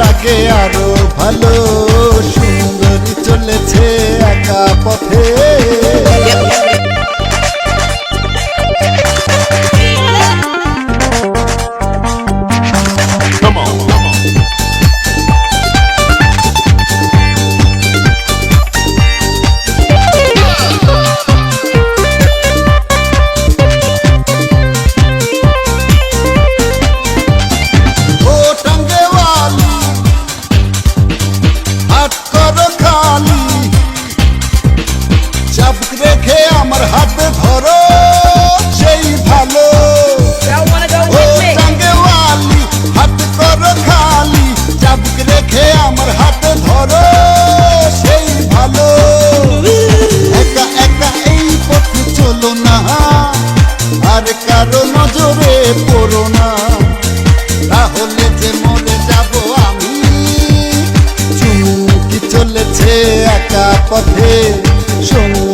লাগে আরও ভালো। চলেছে একা পথে সঙ্গী